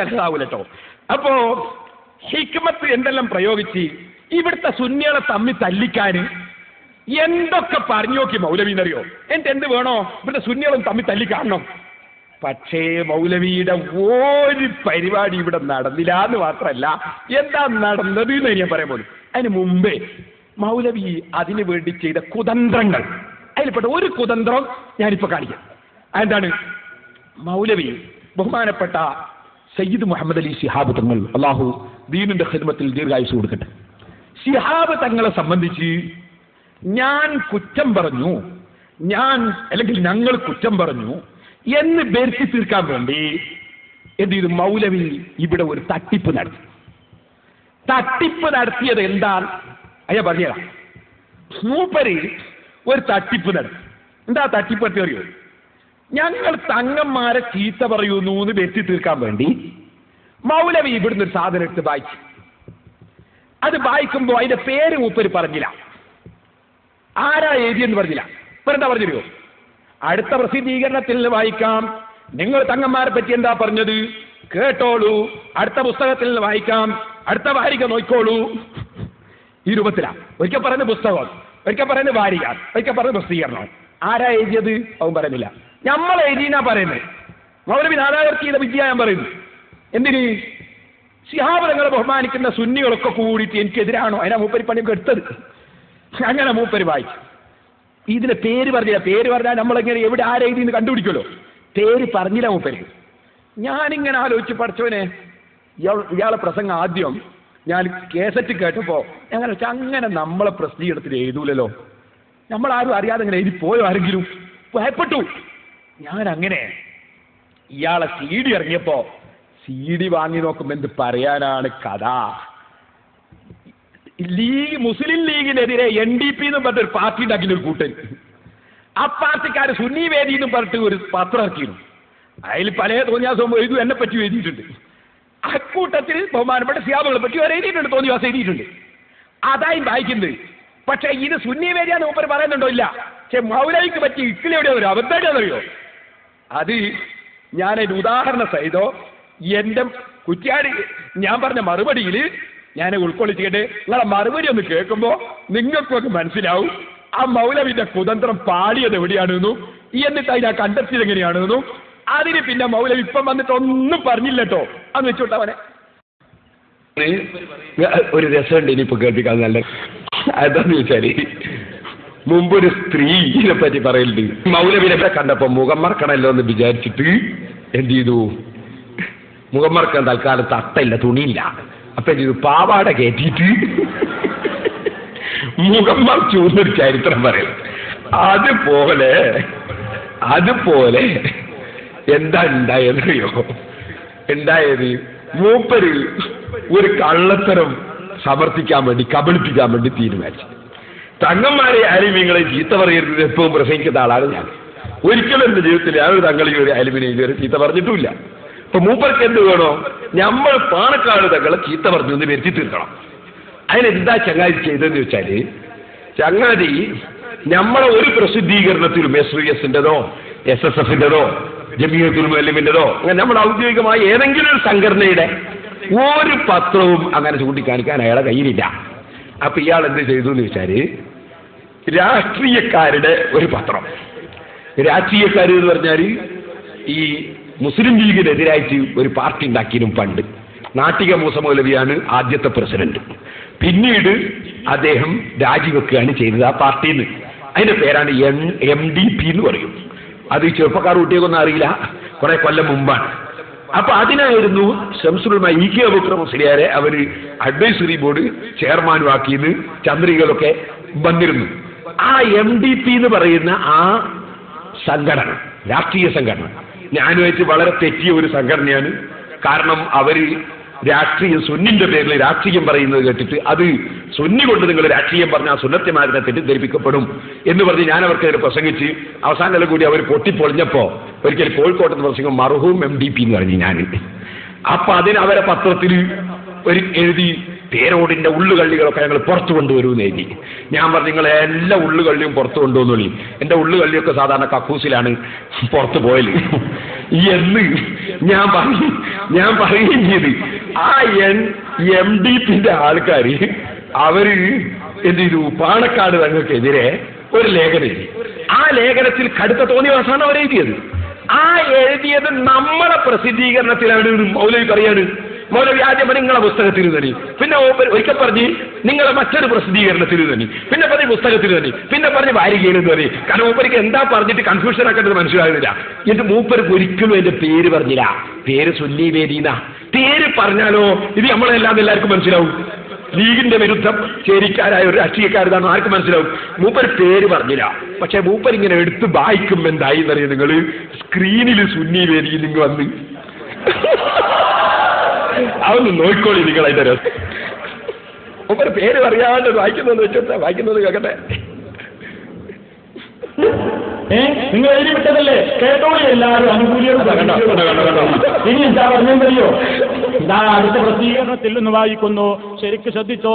അതാവൂല കേട്ടോ അപ്പോ ഹിക്മത്ത് എന്തെല്ലാം പ്രയോഗിച്ച് ഇവിടുത്തെ സുന്നികളെ തമ്മി തല്ലിക്കാന് എന്തൊക്കെ പറഞ്ഞു നോക്കി മൗലവി എന്നറിയോ? എന്നിട്ട് എന്ത് വേണോ ഇവിടുത്തെ സുന്നികളും തമ്മി തല്ലിക്കാണണം പക്ഷേ മൗലവിയുടെ ഒരു പരിപാടി ഇവിടെ നടന്നില്ല എന്ന് മാത്രമല്ല എന്താ നടന്നത് എന്ന് ഞാൻ പറയാൻ പോലും അതിന് മുമ്പേ മൗലവി അതിനു വേണ്ടി ചെയ്ത കുതന്ത്രങ്ങൾ അതിൽപ്പെട്ട ഒരു കുതന്ത്രം ഞാനിപ്പോ കാണിക്കാം. അതെന്താണ്? മൗലവി ബഹുമാനപ്പെട്ട സയ്യിദ് മുഹമ്മദ് അലി ശിഹാബ് തങ്ങൾ അള്ളാഹു ദീനിന്റെ ഹിദ്മത്തിൽ ദീർഘായുസ് കൊടുക്കട്ടെ. ശിഹാബ് തങ്ങളെ സംബന്ധിച്ച് ഞാൻ കുറ്റം പറഞ്ഞു ഞാൻ അല്ലെങ്കിൽ ഞങ്ങൾ കുറ്റം പറഞ്ഞു എന്ന് വരുത്തി തീർക്കാൻ വേണ്ടി എന്ത് ചെയ്തു? മൗലവി ഇവിടെ ഒരു തട്ടിപ്പ് നടത്തി. തട്ടിപ്പ് നടത്തിയത് എന്താണ്? അയ്യാ പറഞ്ഞതാ മൂപ്പര് ഒരു തട്ടിപ്പ് നടത്തി. എന്താ തട്ടിപ്പ് നടത്തി അറിയോ? ഞങ്ങൾ തങ്ങന്മാരെ ചീത്ത പറയുന്നു എന്ന് വെറ്റി തീർക്കാൻ വേണ്ടി മൗലവി ഇവിടുന്ന് ഒരു സാധനം എടുത്ത് വായിച്ചു. അത് വായിക്കുമ്പോൾ അതിന്റെ പേര് മൂപ്പര് പറഞ്ഞില്ല. ആരാ എഴുതിയെന്ന് പറഞ്ഞില്ല. ഇപ്പൊ എന്താ പറഞ്ഞിരുവോ അടുത്ത പ്രസിദ്ധീകരണത്തിൽ വായിക്കാം. നിങ്ങൾ തങ്ങന്മാരെ പറ്റി എന്താ പറഞ്ഞത്? കേട്ടോളൂ. അടുത്ത പുസ്തകത്തിൽ വായിക്കാം. അടുത്ത വാരിക നോക്കോളൂ ഈ രൂപത്തിലാ ഒരിക്കൽ പറയുന്ന പുസ്തകം ഒരിക്കൽ പറയുന്ന വാരിക ഒരിക്കൽ പറയുന്ന പ്രസിദ്ധീകരണം. ആരാ എഴുതിയത്? അവൻ പറയുന്നില്ല. നമ്മൾ എഴുതിനാ പറയുന്നത്? മൗലവി നാദാകർത്തിയുടെ വിദ്യ ഞാൻ പറയുന്നു. എന്തിന്? സിഹാബലങ്ങളെ ബഹുമാനിക്കുന്ന സുന്നികളൊക്കെ കൂടിയിട്ട് എനിക്കെതിരാണോ? അതിനാ മൂപ്പരി പണിയൊക്കെ എടുത്തത്. അങ്ങനെ മൂപ്പരി വായിച്ചു. ഇതിന്റെ പേര് പറഞ്ഞില്ല. പേര് പറഞ്ഞാൽ നമ്മളെങ്ങനെ എവിടെ ആരെഴുതിന്ന് കണ്ടുപിടിക്കുമല്ലോ? പേര് പറഞ്ഞില്ല മൂപ്പര്. ഞാനിങ്ങനെ ആലോചിച്ച് പഠിച്ചവനെ ഇയാളെ പ്രസംഗം ആദ്യം ഞാൻ കേസറ്റ് കേട്ടപ്പോ ഞങ്ങൾ വെച്ചാൽ അങ്ങനെ നമ്മളെ പ്രസിദ്ധീകരണത്തിൽ എഴുതൂലല്ലോ. നമ്മളാരും അറിയാതെ ഇങ്ങനെ എഴുതി പോയോ ആരെങ്കിലും? ഭയപ്പെട്ടു. ഞാൻ അങ്ങനെ ഇയാളെ സീഡി ഇറങ്ങിയപ്പോൾ ഇറങ്ങിയപ്പോ സി ഡി വാങ്ങി നോക്കുമ്പോ എന്ത് പറയാനാണ് കഥ? ലീഗ് മുസ്ലിം ലീഗിനെതിരെ എൻ ഡി പി എന്നും പറഞ്ഞിട്ട് ഒരു പാർട്ടി ഉണ്ടാക്കിയ ഒരു കൂട്ടൻ. ആ പാർട്ടിക്കാർ സുന്നി വേദി എന്നും പറഞ്ഞിട്ട് ഒരു പത്രം ഇറക്കിയിരുന്നു. അതിൽ പല തോന്നിയാസം എഴുതും എന്നെ പറ്റി എഴുതിയിട്ടുണ്ട്. അക്കൂട്ടത്തിൽ ബഹുമാനപ്പെട്ട സിയാബുകളെ പറ്റി അവർ എഴുതിയിട്ടുണ്ട് തോന്നിയാസം എഴുതിയിട്ടുണ്ട്. അതായും വായിക്കുന്നത്. പക്ഷേ ഇത് സുന്നി വേദിയാന്ന് മൂപ്പർ പറയുന്നുണ്ടോ? ഇല്ല. പക്ഷെ മൗലവിക്ക് പറ്റി ഇക്കിളി അബദ്ധം അബദ്ധമാണെന്നറിയോ അത് ഞാൻ ഒരു ഉദാഹരണ സഹിതോ എന്റെ കുറ്റിയാടി ഞാൻ പറഞ്ഞ മറുപടിയിൽ ഞാൻ ഉൾക്കൊള്ളിച്ചിട്ട് നിങ്ങളെ മറുപടി ഒന്ന് കേൾക്കുമ്പോൾ നിങ്ങൾക്കൊക്കെ മനസ്സിലാവും. ആ മൗലവിന്റെ കുതന്ത്രം പാടിയത് എവിടെയാണെന്നും എന്നിട്ട് അതിനെ കണ്ടെത്തിയത് എങ്ങനെയാണെന്നും. അതിന് പിന്നെ മൗലവി ഇപ്പം വന്നിട്ട് ഒന്നും പറഞ്ഞില്ലട്ടോ. അന്ന് വെച്ചോട്ടവനെ ഒരു രസമുണ്ട് ഇനിയിപ്പോ കേൾപ്പിക്കാൻ നല്ല. അതെന്ന് വെച്ചാൽ മുമ്പൊരു സ്ത്രീനെ പറ്റി പറയലുണ്ട്. മൗലവിനെ കണ്ടപ്പോ മുഖം മറക്കണല്ലോ എന്ന് വിചാരിച്ചിട്ട് എന്ത് ചെയ്തു? മുഖം തൽക്കാലത്ത് തൽക്കാലം തട്ടയില്ല തുണിയില്ല. അപ്പൊ എനിക്ക് പാവാട കയറ്റിയിട്ട് മുഖം മറച്ചു എന്നൊരു ചരിത്രം പറയും അതുപോലെ അതുപോലെ എന്താ ഉണ്ടായതറിയോ ഉണ്ടായത് മൂപ്പര് ഒരു കള്ളത്തരം സമർത്ഥിക്കാൻ വേണ്ടി കബളിപ്പിക്കാൻ വേണ്ടി തീരുമാനിച്ചു. തങ്ങന്മാരെ ആരും നിങ്ങളെ ചീത്ത പറയരുത് എപ്പോഴും പ്രസംഗിക്കുന്ന ആളാണ് ഞാൻ. ഒരിക്കലും എന്റെ ജീവിതത്തിൽ ഞാനൊരു തങ്ങളെ ഒരു അലിമിനെ ഇതുവരെ ചീത്ത പറഞ്ഞിട്ടുമില്ല. അപ്പൊ മൂപ്പർക്ക് എന്ത് വേണോ? നമ്മൾ പാണക്കാട് തങ്ങളെ ചീത്ത പറഞ്ഞു എന്ന് വരുത്തി തീർക്കണം. അതിനെന്താ ചങ്ങാതി ചെയ്തതെന്ന് വെച്ചാൽ ചങ്ങാതി നമ്മളെ ഒരു പ്രസിദ്ധീകരണത്തിലും എസ് വി എസിന്റെതോ എസ് എസ് എഫിന്റെതോ ജമീയത്തുൽ മുഅല്ലിമിന്റെതോ അങ്ങനെ നമ്മുടെ ഔദ്യോഗികമായ ഏതെങ്കിലും ഒരു സംഘടനയുടെ ഒരു പത്രവും അങ്ങനെ ചൂണ്ടിക്കാണിക്കാൻ അയാളെ കയ്യിലില്ല. അപ്പൊ ഇയാൾ എന്ത് ചെയ്തു എന്ന് വെച്ചാൽ രാഷ്ട്രീയക്കാരുടെ ഒരു പത്രം. രാഷ്ട്രീയക്കാർ എന്ന് പറഞ്ഞാൽ ഈ മുസ്ലിം ലീഗിനെതിരായിട്ട് ഒരു പാർട്ടി ഉണ്ടാക്കിയതിനും പണ്ട്. നാട്ടിക മൂസ മൗലവിയാണ് ആദ്യത്തെ പ്രസിഡന്റ്. പിന്നീട് അദ്ദേഹം രാജിവെക്കുകയാണ് ചെയ്തത് ആ പാർട്ടിയിൽ നിന്ന് അതിന്റെ പേരാണ് എം എം ഡി പി എന്ന് പറയും. അത് ചെറുപ്പക്കാർ കുട്ടിയൊന്നും അറിയില്ല. കുറെ കൊല്ലം മുമ്പാണ്. അപ്പൊ അതിനായിരുന്നു ശംസുറുമായി ഇ കെ അബുക്ര അവർ അഡ്വൈസറി ബോർഡ് ചെയർമാനും ആക്കിയെന്ന് ചന്ദ്രികളൊക്കെ വന്നിരുന്നു. ആ എം ഡി പി എന്ന് പറയുന്ന ആ സംഘടന രാഷ്ട്രീയ സംഘടന ഞാനുമായിട്ട് വളരെ തെറ്റിയ ഒരു സംഘടനയാണ്. കാരണം അവർ രാഷ്ട്രീയം സുന്നിന്റെ പേരിൽ രാഷ്ട്രീയം പറയുന്നത് കേട്ടിട്ട് അത് സുന്നി കൊണ്ട് നിങ്ങൾ രാഷ്ട്രീയം പറഞ്ഞാൽ സുന്നത്യമാരനെ തെറ്റിദ്ധരിപ്പിക്കപ്പെടും എന്ന് പറഞ്ഞ് ഞാൻ അവർക്കെതിരെ പ്രസംഗിച്ച് അവസാന നില കൂടി അവർ പൊട്ടിപ്പൊളിഞ്ഞപ്പോ ഒരിക്കൽ കോഴിക്കോട്ടെന്ന് പ്രസംഗം മർഹൂം എം ഡി പി എന്ന് പറഞ്ഞു ഞാൻ അപ്പൊ അതിന് അവരെ പത്രത്തിൽ ഒരു എഴുതി തേരോടിന്റെ ഉള്ളുകള്ളികളൊക്കെ ഞങ്ങൾ പുറത്തു കൊണ്ടുവരുമെന്ന് എഴുതി. ഞാൻ പറഞ്ഞു നിങ്ങൾ എല്ലാ ഉള്ളുകള്ളിയും പുറത്തു കൊണ്ടുവന്നോളി. എന്റെ ഉള്ളുകള്ളിയൊക്കെ സാധാരണ കക്കൂസിലാണ് പുറത്തു പോയത് എന്ന് ഞാൻ പറഞ്ഞു ഞാൻ പറയുകയും ചെയ്ത്. ആ എൻ എം ഡി പിന്റെ ആൾക്കാർ അവർ എന്ത് ചെയ്തു? പാണക്കാട് തങ്ങൾക്കെതിരെ ഒരു ലേഖനം എഴുതി. ആ ലേഖനത്തിൽ കടുത്ത തോന്നിവാസമാണ് അവർ എഴുതിയത് ആ എഴുതിയത് നമ്മളെ പ്രസിദ്ധീകരണത്തിലാണ് മൗലവി പറയാണ് മൗലവി ആദ്യം നിങ്ങളെ പുസ്തകത്തിൽ തന്നെ പിന്നെ ഒരിക്കൽ പറഞ്ഞ് നിങ്ങളെ മറ്റൊരു പ്രസിദ്ധീകരണത്തിൽ തന്നെ പിന്നെ പറഞ്ഞ് പുസ്തകത്തിൽ തന്നെ പിന്നെ പറഞ്ഞ് വാരികയിൽ തന്നെ കാരണം മൂപ്പർക്ക് എന്താ പറഞ്ഞിട്ട് കൺഫ്യൂഷൻ ആക്കേണ്ടത് മനസ്സിലാകുന്നില്ല. എന്നിട്ട് മൂപ്പർക്ക് ഒരിക്കലും എന്റെ പേര് പറഞ്ഞില്ല. പേര് സുന്നി വേദീന പേര് പറഞ്ഞാലോ ഇത് നമ്മളെല്ലാം എല്ലാവർക്കും മനസ്സിലാവും. ലീഗിന്റെ വിരുദ്ധം ചേരിക്കാരായ ഒരു രാഷ്ട്രീയക്കാരതാണ് ആർക്കും മനസ്സിലാവും. മൂപ്പർ പേര് പറഞ്ഞില്ല. പക്ഷെ മൂപ്പർ ഇങ്ങനെ എടുത്ത് വായിക്കും എന്തായി എന്നറിയാം നിങ്ങൾ സ്ക്രീനിൽ സുന്നി വേദിയിൽ നിങ്ങൾ വന്ന്. അതൊന്ന് നോക്കിക്കോളി നിങ്ങൾ അതിന്റെ രസം ഒമ്പത് പേര് പറയാണ്ട് വായിക്കുന്നത് വെച്ചോട്ടെ വായിക്കുന്നത് കേൾക്കട്ടെ നിങ്ങൾ എഴുതി വിട്ടതല്ലേ? കേട്ടോളി എല്ലാവരും അനുകൂലിയോട്. ഇനി എന്താ പറഞ്ഞോ ഇതാ അടുത്ത പ്രസിദ്ധീകരണത്തിൽ നിന്ന് വായിക്കുന്നു. ശരിക്ക് ശ്രദ്ധിച്ചോ?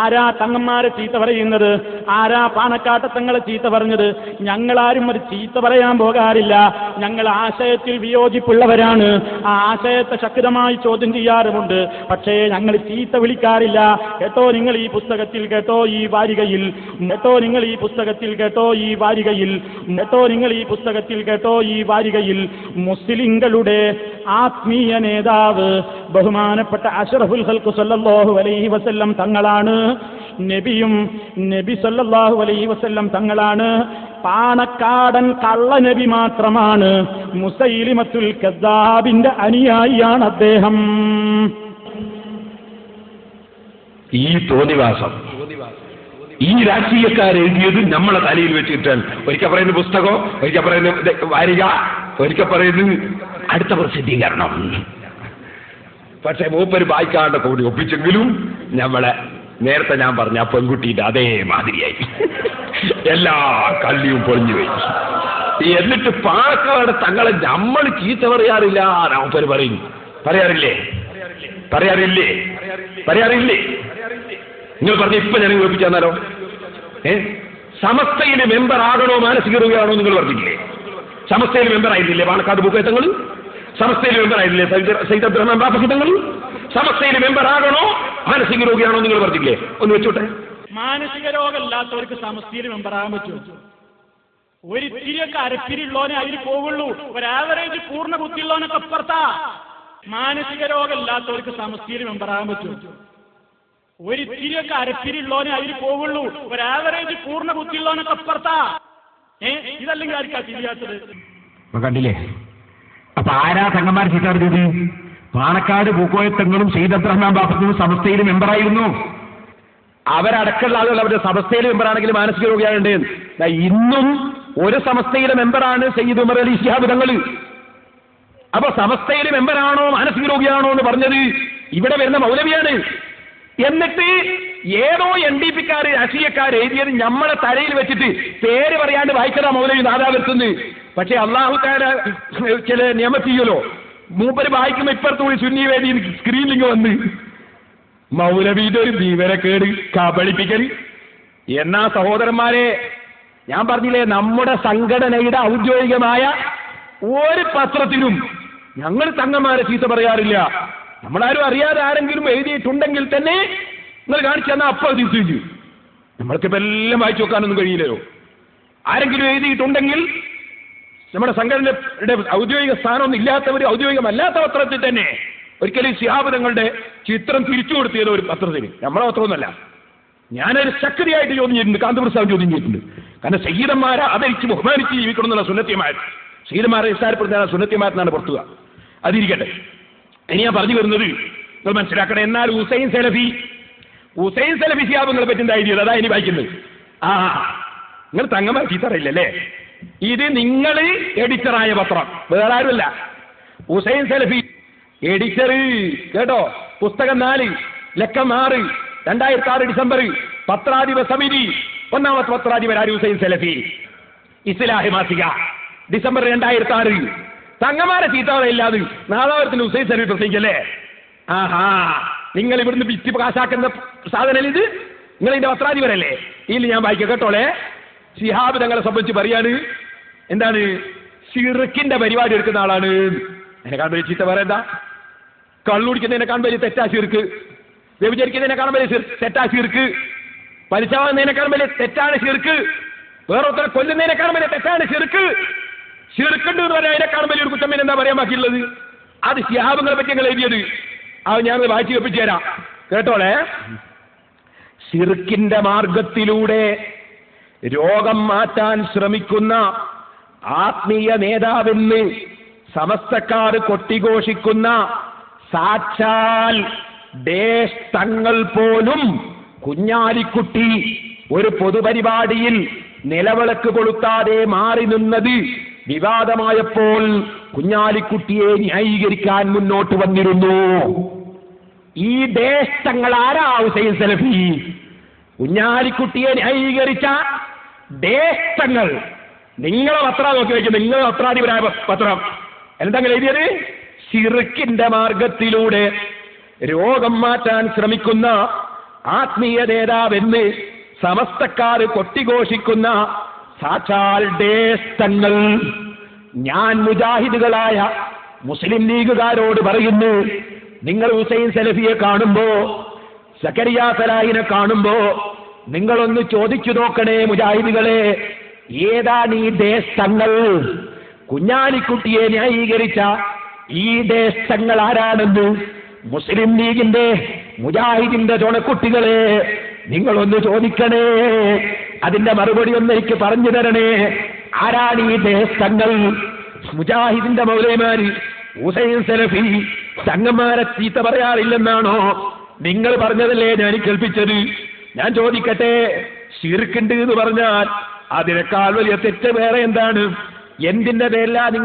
ആരാ തങ്ങന്മാരെ ചീത്ത പറയുന്നത്? ആരാ പാണക്കാട്ട തങ്ങളെ ചീത്ത പറഞ്ഞത്? ഞങ്ങളാരും ഒരു ചീത്ത പറയാൻ പോകാറില്ല. ഞങ്ങൾ ആശയത്തിൽ വിയോജിപ്പുള്ളവരാണ്. ആ ആശയത്തെ ശക്തമായി ചോദ്യം ചെയ്യാറുമുണ്ട്. പക്ഷേ ഞങ്ങൾ ചീത്ത വിളിക്കാറില്ല. കേട്ടോ നിങ്ങൾ ഈ പുസ്തകത്തിൽ കേട്ടോ ഈ വാരികയിൽ. കേട്ടോ നിങ്ങൾ ഈ പുസ്തകത്തിൽ കേട്ടോ ഈ വാരികയിൽ. കേട്ടോ നിങ്ങൾ ഈ പുസ്തകത്തിൽ കേട്ടോ ഈ വാരികയിൽ. മുസ്ലിങ്ങളുടെ ആത്മീയ നേതാവ് ബഹുമാനപ്പെട്ട അഷറഫുൽ ഹൽക്കു സല്ലല്ലാഹു അലൈഹി വസല്ലം തങ്ങളാണ്. നബിയും നബി സല്ലാഹു അലൈ വസ്ല്ലം തങ്ങളാണ്. പാണക്കാടൻ കള്ള നബി മാത്രമാണ്. മുസൈലിമത്തുൽ കസാബിന്റെ അനുയായിയാണ് അദ്ദേഹം. ഈ തോന്നിവാസം ഈ രാഷ്ട്രീയക്കാർ എഴുതിയത് നമ്മളെ തലയിൽ വെച്ചിട്ടാൽ. ഒരിക്കൽ പറയുന്ന പുസ്തകം ഒരിക്കൽ പറയുന്ന വാരിക ഒരിക്കൽ പറയുന്നത് അടുത്ത പ്രസിദ്ധീകരണം. പക്ഷെ മൂപ്പര് വായിക്കാണ്ട് കൂടി ഒപ്പിച്ചെങ്കിലും നമ്മളെ നേരത്തെ ഞാൻ പറഞ്ഞ ആ പെൺകുട്ടിയുടെ അതേ മാതിരിയായി. എല്ലാ കള്ളിയും പൊളിഞ്ഞു പോയി. എന്നിട്ട് പാലക്കാട് തങ്ങളെ നമ്മൾ ചീത്ത പറയാറില്ല. നമുക്കൊരു പറയും. പറയാറില്ലേ? പറയാറില്ലേ? പറയാറില്ലേ? നിങ്ങൾ പറഞ്ഞ ഇപ്പൊ ഞാൻ കേൾപ്പിച്ചു ഏ? സമസ്തയിലെ മെമ്പർ ആകണോ മാനസിക രോഗിയാണോ നിങ്ങൾ പറഞ്ഞില്ലേ സമസ്തയിലെ മെമ്പർ ആയിരുന്നില്ലേ പാണക്കാട് ബുക്കേത്തങ്ങൾ സമസ്തയിലെ മെമ്പർ ആയിരുന്നില്ലേ സൈദ് അബ്ദുറഹ്മാൻ ബാപ്പ ബാപ്പക്കിത്തങ്ങൾ സമസ്തയിൽ മെമ്പർ ആകണോ? മാനസിക രോഗിയാണോ നിങ്ങൾ പറഞ്ഞില്ലേ ഒന്ന് വെച്ചോട്ടെ. മാനസിക രോഗമില്ലാത്തവർക്ക് സമസ്തയിൽ മെമ്പർ ആകാൻ പറ്റും ഒരു ഇത്തിരിയൊക്കെ അരപ്പിരിയുള്ളവനെ അതിൽ പോകുള്ളൂ. ഒരു ആവറേജ് പൂർണ ബുദ്ധിയുള്ളവനൊക്കെ അപ്പുറത്താ. മാനസിക രോഗമില്ലാത്തവർക്ക് സമസ്തയിൽ മെമ്പർ ആകാൻ പറ്റും ഒരു ഇത്തിരിയൊക്കെ അരപ്പിരിയുള്ളവനെ അതിൽ പോകുള്ളൂ. ഒരു ആവറേജ് പൂർണ ബുദ്ധിയുള്ളവനൊക്കെ അപ്പുറത്താ. ഏ ഇതല്ലെങ്കിൽ ആർക്കാ തിരിയാത്തത് കണ്ടില്ലേ? അപ്പൊ ആരാ സംഘമാർ പറഞ്ഞത് പാണക്കാട് പൂക്കോയത്തങ്ങളും സയ്യിദ് അബ്ദുറഹ്മാൻ ബാപ്പത്തും സമസ്തയിൽ മെമ്പറായിരുന്നു. അവരടക്കമുള്ള ആളുകൾ അവരുടെ സമസ്തയിലെ മെമ്പറാണെങ്കിലും മാനസിക രോഗിയാകേണ്ടത് ഇന്നും ഒരു സമസ്തയിലെ മെമ്പറാണ് സയ്യിദ് ഉമർ അലി ശിഹാബ് തങ്ങൾ. അപ്പൊ സമസ്തയിലെ മെമ്പറാണോ മാനസിക രോഗിയാണോ എന്ന് പറഞ്ഞത് ഇവിടെ വരുന്ന മൗലവിയാണ്. എന്നിട്ട് ഏതോ എൻ ഡി പിക്കാർ രാഷ്ട്രീയക്കാർ എഴുതിയത് നമ്മളെ തലയിൽ വെച്ചിട്ട് പേര് പറയാണ്ട് വായിച്ചതാ മൗലവി നാദാവരുത്തുന്നത് പക്ഷെ അള്ളാഹു ചില നിയമം ചെയ്യുമല്ലോ മൂപ്പര് വായിക്കുമ്പോ ഇപ്പുറത്തുകൂടി സുന്നി വേദി സ്ക്രീനിലിങ് വന്ന്. മൗലവീന്റെ ഒരു വിവരക്കേട് കബളിപ്പിക്കൽ. എന്നാ സഹോദരന്മാരെ ഞാൻ പറഞ്ഞില്ലേ നമ്മുടെ സംഘടനയുടെ ഔദ്യോഗികമായ ഒരു പത്രത്തിനും ഞങ്ങൾ തങ്ങന്മാരെ ചീത്ത പറയാറില്ല. നമ്മളാരും അറിയാതെ ആരെങ്കിലും എഴുതിയിട്ടുണ്ടെങ്കിൽ തന്നെ നിങ്ങൾ കാണിച്ചു തന്നാൽ അപ്പോൾ തിരിച്ചു ചെയ്യും നമ്മൾക്കിപ്പോൾ എല്ലാം വായിച്ചു നോക്കാനൊന്നും കഴിയില്ലല്ലോ. ആരെങ്കിലും എഴുതിയിട്ടുണ്ടെങ്കിൽ നമ്മുടെ സംഘടനയുടെ ഔദ്യോഗിക സ്ഥാനമൊന്നും ഇല്ലാത്തവർ ഔദ്യോഗികമല്ലാത്ത പത്രത്തിൽ തന്നെ ഒരിക്കലും ശിഹാബ് തങ്ങളുടെ ചിത്രം തിരിച്ചു കൊടുത്തിയത് ഒരു പത്രത്തിന്. നമ്മളെ പത്രമൊന്നുമല്ല. ഞാനൊരു ശക്തിയായിട്ട് ചോദ്യം ചെയ്തിട്ടുണ്ട്. സാഹിബ് ചോദ്യം ചെയ്തിട്ടുണ്ട്. കാരണം സയ്യിദന്മാരെ ആദരിച്ച് ബഹുമാനിച്ച് ജീവിക്കണം എന്നുള്ള സുന്നത്യമാർ സയ്യിദന്മാരെ നിസ്സാരപ്പെടുത്താൻ സുന്നത്യമാരെന്നാണ് പുറത്തുക. അതിരിക്കട്ടെ. ഇനി ഞാൻ പറഞ്ഞു വരുന്നത് നിങ്ങൾ മനസ്സിലാക്കണം. എന്നാൽ ഹുസൈൻ സലഫി ഹുസൈൻ സലഫി ശിഹാബുങ്ങളെ പറ്റി എന്താ എഴുതിയത്? അതാ ഇനി വായിക്കുന്നത്. ആ നിങ്ങൾ തങ്ങന്മാർ ചീത്തറയില്ലല്ലേ ഇത് നിങ്ങൾ എഡിറ്ററായ പത്രം. വേറെ ആരുമല്ല. ഹുസൈൻ സലഫി എഡിറ്റർ കേട്ടോ? പുസ്തകം നാല് ലക്കം ആറ് രണ്ടായിരത്തി ആറ് ഡിസംബർ പത്രാധിപ സമിതി ഒന്നാമത്തെ പത്രാധിപർ ആര്? ഹുസൈൻ സലഫി. ഇസ്ലാഹി മാസിക ഡിസംബർ രണ്ടായിരത്തി ആറ് തങ്ങമാരെ ചീത്തവയില്ലാതെ നാദാപുരത്തിന് ഹുസൈൻ സലഫി പ്രസംഗിക്കല്ലേ? ആഹാ നിങ്ങൾ ഇവിടുന്ന് വിറ്റ് കാശാക്കുന്ന സാധനം ഇത്? നിങ്ങൾ ഇതിന്റെ പത്രാധിപരല്ലേ ഇതിൽ ഞാൻ വായിക്കാം കേട്ടോളെ. ശിഹാബ് തങ്ങളെ സംബന്ധിച്ച് പറയാണ് എന്താണ് സിറുക്കിന്റെ പരിപാടി എടുക്കുന്ന ആളാണ്. എന്നെ കാണുമ്പോൾ ചീത്ത പറയാ എന്താ കള്ളുടിക്കുന്നതിനെ കാണുമ്പോൾ തെറ്റാ ചീർക്ക് വ്യഭിചരിക്കുന്നതിനെ കാണുമ്പോൾ തെറ്റാ ഷിർക്ക് കാണാൻ വലിയ തെറ്റാണ് ഷിർക്ക് വേറൊരുത്തരെ കാണാൻ വലിയ തെറ്റാണ് ചീർക്ക് ഷിർക്കുണ്ട് എന്ന് പറയാൻ അതിനേക്കാളും വലിയൊരു കുറ്റം പിന്നെ എന്താ പറയാൻ ബാക്കിയുള്ളത്? അത് ശിഹാബുങ്ങളെ പറ്റി ഞങ്ങൾ എഴുതിയത്. അത് ഞാൻ വായിച്ചു വെപ്പിച്ചു തരാം. കേട്ടോളെ? ഷിർക്കിന്റെ മാർഗത്തിലൂടെ രോഗം മാറ്റാൻ ശ്രമിക്കുന്ന ആത്മീയ നേതാവെന്ന് സമസ്തക്കാർ കൊട്ടിഘോഷിക്കുന്ന സാക്ഷാൽ ദേശ് തങ്ങൾ പോലും കുഞ്ഞാലിക്കുട്ടി ഒരു പൊതുപരിപാടിയിൽ നിലവിളക്ക് കൊളുത്താതെ മാറി നിന്നത് വിവാദമായപ്പോൾ കുഞ്ഞാലിക്കുട്ടിയെ ന്യായീകരിക്കാൻ മുന്നോട്ട് വന്നിരുന്നു. ഈ ദേശങ്ങൾ ആരാ ഹുസൈൻ സലഫി? കുഞ്ഞാലിക്കുട്ടിയെ ന്യായീകരിച്ച ദേശങ്ങൾ നിങ്ങളെ പത്ര നോക്കി വെക്കും നിങ്ങളെ പത്രാധിപരായ പത്രം. എന്താ നിങ്ങൾ എഴുതിയത്? ചിറുക്കിന്റെ മാർഗത്തിലൂടെ രോഗം മാറ്റാൻ ശ്രമിക്കുന്ന ആത്മീയ നേതാവെന്ന് സമസ്തക്കാർ കൊട്ടിഘോഷിക്കുന്ന സാക്ഷാൽ ദേശങ്ങൾ ഞാൻ മുജാഹിദുകളായ മുസ്ലിം ലീഗുകാരോട് പറയുന്നു നിങ്ങൾ ഹുസൈൻ സലഫിയെ കാണുമ്പോ സക്കരിയ സലാഹിനെ കാണുമ്പോ നിങ്ങളൊന്ന് ചോദിച്ചു നോക്കണേ മുജാഹിദികളെ. ഏതാണ് ഈ ദേശങ്ങൾ? കുഞ്ഞാലിക്കുട്ടിയെ ന്യായീകരിച്ച ഈ ദേശങ്ങൾ ആരാണെന്ന്? മുസ്ലിം ലീഗിന്റെ മുജാഹിദിന്റെ ചുണക്കുട്ടികളെ നിങ്ങളൊന്ന് ചോദിക്കണേ. അതിന്റെ മറുപടി ഒന്ന് എനിക്ക് പറഞ്ഞു തരണേ. ആരാണ് ഈ ദേശങ്ങൾ? മുജാഹിദിന്റെ മൗലൈമാര് ഹുസൈൻ സലഫി സംഗമാരെ ചീത്ത പറയാറില്ലെന്നാണോ നിങ്ങൾ പറഞ്ഞതല്ലേ ഞാൻ കേൾപ്പിച്ചത്? ഞാൻ ചോദിക്കട്ടെ ഷിർക്കുണ്ട് എന്ന് പറഞ്ഞാൽ അതിനേക്കാൾ വലിയ തെറ്റ് വേറെ എന്താണ്? എന്തിന്റെ പേരിലാ നിങ്ങൾ